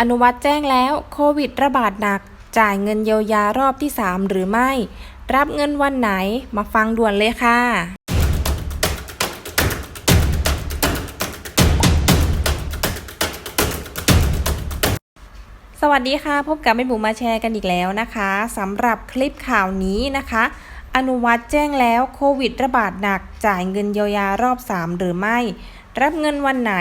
อนุวัตรแจ้งแล้วโควิดระบาดหนัก จ่ายเงินเยียวยารอบที่ 3 หรือไม่ รับเงินวันไหนมาฟังด่วนเลยค่ะ สวัสดีค่ะ พบกับแม่บุ๋มมาแชร์กันอีกแล้วนะคะสำหรับคลิปข่าวนี้นะคะ อนุวัตรแจ้งแล้วโควิดระบาดหนัก จ่ายเงินเยียวยารอบ 3 หรือไม่ รับเงินวันไหน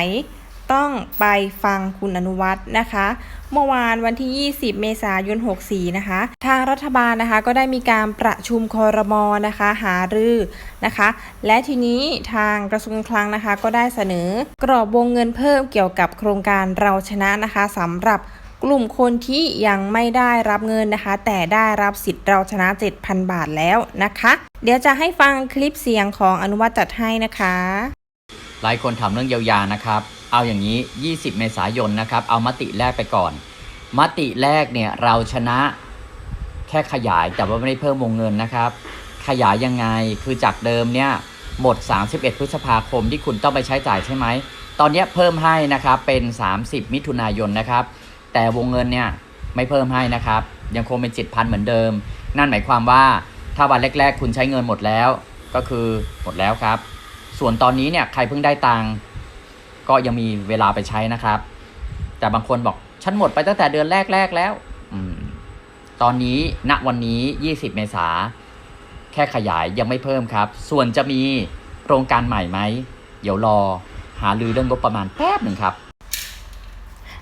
ต้องไปฟังคุณอนุวัตนะคะ เมื่อวานวันที่ 20 เมษายน 64 นะคะ ทางรัฐบาลนะคะก็ได้มีการประชุมคอรมอนะคะหารือนะคะ และทีนี้ทางกระทรวงคลังนะคะ ก็ได้เสนอกรอบวงเงินเพิ่มเกี่ยวกับโครงการเราชนะนะคะสำหรับกลุ่มคนที่ยังไม่ได้รับเงินนะคะ แต่ได้รับสิทธิ์เราชนะ 7,000 บาทแล้วนะคะ เดี๋ยวจะให้ฟังคลิปเสียงของอนุวัตจัดให้นะคะ หลายคนถามเรื่องเยียวยานะครับ เอาอย่างนี้ 20 เมษายนนะครับ เอามติแรกไปก่อน มติแรกเนี่ยเราชนะแค่ขยายแต่ว่าไม่ได้เพิ่มวงเงินนะครับ ขยายยังไงคือจากเดิมเนี่ยหมด 31 พฤษภาคมที่คุณต้องไปใช้จ่ายใช่ไหม ตอนนี้เพิ่มให้นะครับเป็น 30 มิถุนายนนะครับ แต่วงเงินเนี่ยไม่เพิ่มให้นะครับ ยังคงเป็น 7,000 เหมือนเดิม นั่นหมายความว่าถ้าวันแรก ๆ คุณใช้เงินหมดแล้ว ก็คือหมดแล้วครับ ส่วนตอนนี้เนี่ยใครเพิ่งได้ตังค์ ก็ยังมีเวลาไปใช้นะครับ แต่บางคนบอกฉันหมดไปตั้งแต่เดือนแรกๆแล้วอตอนนี้ณวันนี้ 20 เมษาแค่ขยายยังไม่เพิ่มครับ ส่วนจะมีโครงการใหม่ไหม เดี๋ยวรอหาลือเรื่องงบประมาณแป๊บหนึ่งครับ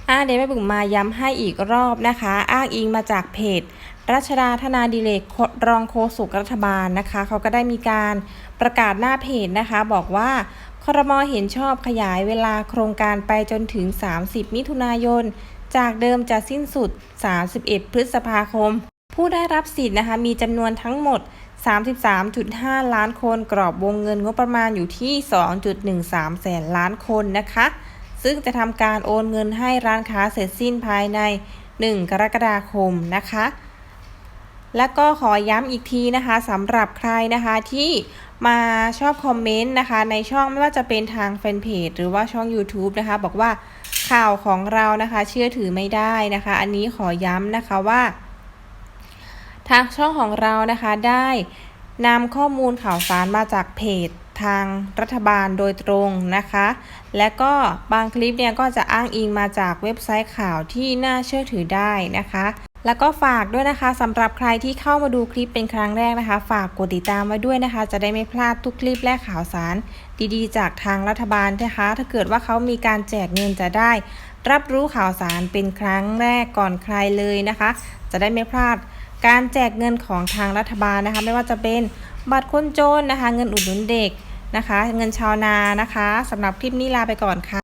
อาเดี๋ยวแม่บุ๋มมาย้ำให้อีกรอบนะคะ อ้างอิงมาจากเพจ รัชดาธนาดิเลกรองโฆษกรัฐบาลนะคะ เขาก็ได้มีการประกาศหน้าเพจนะคะ บอกว่า ครมเห็นชอบขยายเวลาโครงการไปจนถึง 30 มิถุนายน จากเดิมจะสิ้นสุด 31 พฤษภาคม ผู้ได้รับสิทธิ์นะคะมีจำนวนทั้งหมด 33.5 ล้านคนกรอบวงเงินงบประมาณอยู่ที่ 2.13 แสนล้านคนนะคะ ซึ่งจะทำการโอนเงินให้ร้านค้าเสร็จสิ้นภายใน 1 กรกฎาคมนะคะแล้วก็ขอย้ำอีกทีนะคะสำหรับใครนะคะที่ มาชอบคอมเมนต์นะคะ ในช่องไม่ว่าจะเป็นทางแฟนเพจหรือว่าช่อง YouTube นะคะ บอกว่าข่าวของเรานะคะ เชื่อถือไม่ได้นะคะ อันนี้ขอย้ำนะคะว่า ทางช่องของเรานะคะได้นำข้อมูลข่าวสารมาจากเพจทางรัฐบาลโดยตรงนะคะ และก็บางคลิปเนี่ยก็จะอ้างอิงมาจากเว็บไซต์ข่าวที่น่าเชื่อถือได้นะคะ แล้วก็ฝากด้วยนะคะสำหรับใครที่เข้ามาดูคลิปเป็นครั้งแรกนะคะ ฝากกดติดตามไว้ด้วยนะคะ จะได้ไม่พลาดทุกคลิปและข่าวสาร ดีๆ จากทางรัฐบาลนะคะ ถ้าเกิดว่าเขามีการแจกเงินจะได้ รับรู้ข่าวสารเป็นครั้งแรกก่อนใครเลยนะคะ จะได้ไม่พลาดการแจกเงินของทางรัฐบาลนะคะ ไม่ว่าจะเป็นบัตรคนจนนะคะ เงินอุดหนุนเด็กนะคะ เงินชาวนานะคะสำหรับคลิปนี้ลาไปก่อนค่ะ